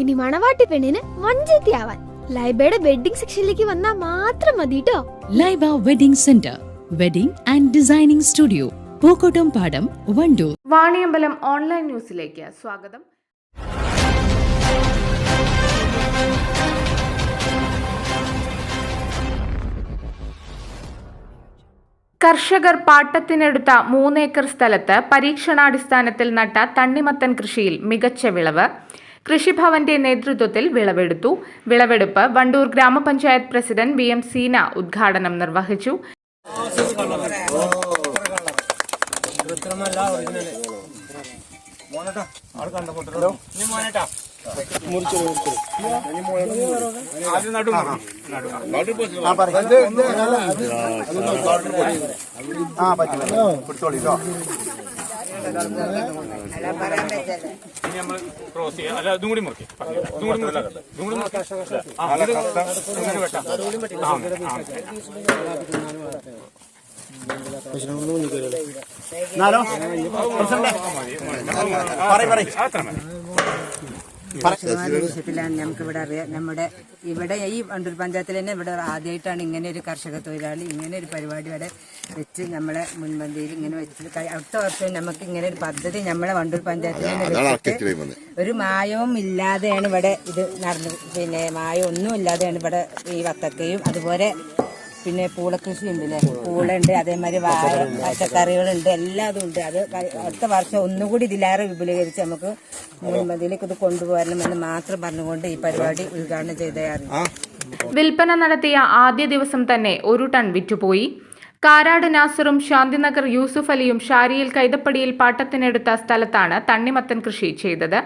ഇനി മണവാട്ടി പെണ്ണിന് വഞ്ചത്തിയാവാൻ ലൈബയുടെ വെഡിങ് സെക്ഷനിലേക്ക് വന്നാൽ മാത്രം മതി കേട്ടോ Laiba wedding centre wedding and designing studio Pookkottum Padam Wandoor. Vaniyambalam online ന്യൂസിലേക്ക് സ്വാഗതം. കർഷകർ പാട്ടത്തിനെടുത്ത മൂന്നേക്കർ സ്ഥലത്ത് പരീക്ഷണാടിസ്ഥാനത്തിൽ നട്ട തണ്ണിമത്തൻ കൃഷിയിൽ മികച്ച വിളവ്. കൃഷിഭവന്റെ നേതൃത്വത്തിൽ വിളവെടുത്തു. വിളവെടുപ്പ് വണ്ടൂർ ഗ്രാമപഞ്ചായത്ത് പ്രസിഡന്റ് വി എം സീന ഉദ്ഘാടനം നിർവഹിച്ചു. ആ പറ്റില്ല. ഇനി നമ്മൾ ക്രോസ് ചെയ്യാം അല്ല കൂടി മുറിക്കും ഇതും കൂടി മുറിക്കാം ഇതും കൂടി മുറിക്കാം ആ ഇത് ഇങ്ങനെ വെട്ടാം ആ, ആ. പറയ് അത്ര നമുക്ക് ഇവിടെ അറിയാം നമ്മുടെ ഇവിടെ ഈ വണ്ടൂർ പഞ്ചായത്തിൽ തന്നെ ഇവിടെ ആദ്യമായിട്ടാണ് ഇങ്ങനെ ഒരു കർഷക തൊഴിലാളി ഇങ്ങനെ ഒരു പരിപാടി വരെ വെച്ച് നമ്മളെ മുൻപന്തിയിൽ ഇങ്ങനെ വെച്ച് അടുത്ത വർഷം നമുക്ക് ഇങ്ങനെ ഒരു പദ്ധതി നമ്മളെ വണ്ടൂർ പഞ്ചായത്തിൽ തന്നെ ഒരു മായവും ഇല്ലാതെയാണ് ഇവിടെ ഇത് നടന്നു പിന്നെ മായം ഒന്നും ഇല്ലാതെയാണ് ഇവിടെ ഈ വത്തക്കയും അതുപോലെ പിന്നെ പൂളക്കൃഷി ഉണ്ടല്ലേ പൂളുണ്ട് അതേമാതിരി വാഴ പച്ചക്കറികളുണ്ട് എല്ലാം അതും ഉണ്ട് അത് അടുത്ത വർഷം ഒന്നുകൂടി ഇതിലേറെ വിപുലീകരിച്ച് നമുക്ക് മുൻപതിലേക്ക് ഇത് കൊണ്ടുപോകണമെന്ന് മാത്രം പറഞ്ഞുകൊണ്ട് ഈ പരിപാടി ഉദ്ഘാടനം ചെയ്തതാണ് വിൽപ്പന നടത്തിയ ആദ്യ ദിവസം തന്നെ ഒരു ടൺ വിറ്റുപോയി. കാരാട് നാസറും ശാന്തിനഗർ യൂസുഫ് അലിയും ഷാരിയിൽ കൈതപ്പടിയിൽ പാട്ടത്തിനെടുത്ത സ്ഥലത്താണ് തണ്ണിമത്തൻ കൃഷി ചെയ്തത്.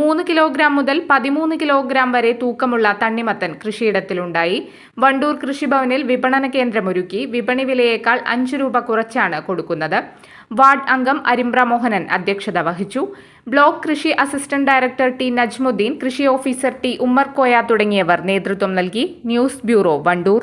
മൂന്ന് കിലോഗ്രാം മുതൽ പതിമൂന്ന് കിലോഗ്രാം വരെ തൂക്കമുള്ള തണ്ണിമത്തൻ കൃഷിയിടത്തിലുണ്ടായി. വണ്ടൂർ കൃഷിഭവനിൽ വിപണന കേന്ദ്രമൊരുക്കി വിപണി വിലയേക്കാൾ അഞ്ച് രൂപ കുറച്ചാണ് കൊടുക്കുന്നത്. വാർഡ് അംഗം അരിമ്പ്ര മോഹനൻ അധ്യക്ഷത വഹിച്ചു. ബ്ലോക്ക് കൃഷി അസിസ്റ്റന്റ് ഡയറക്ടർ ടി നജ്മുദ്ദീൻ കൃഷി ഓഫീസർ ടി ഉമ്മർ കോയ തുടങ്ങിയവർ നേതൃത്വം നൽകി. News bureau Wandoor.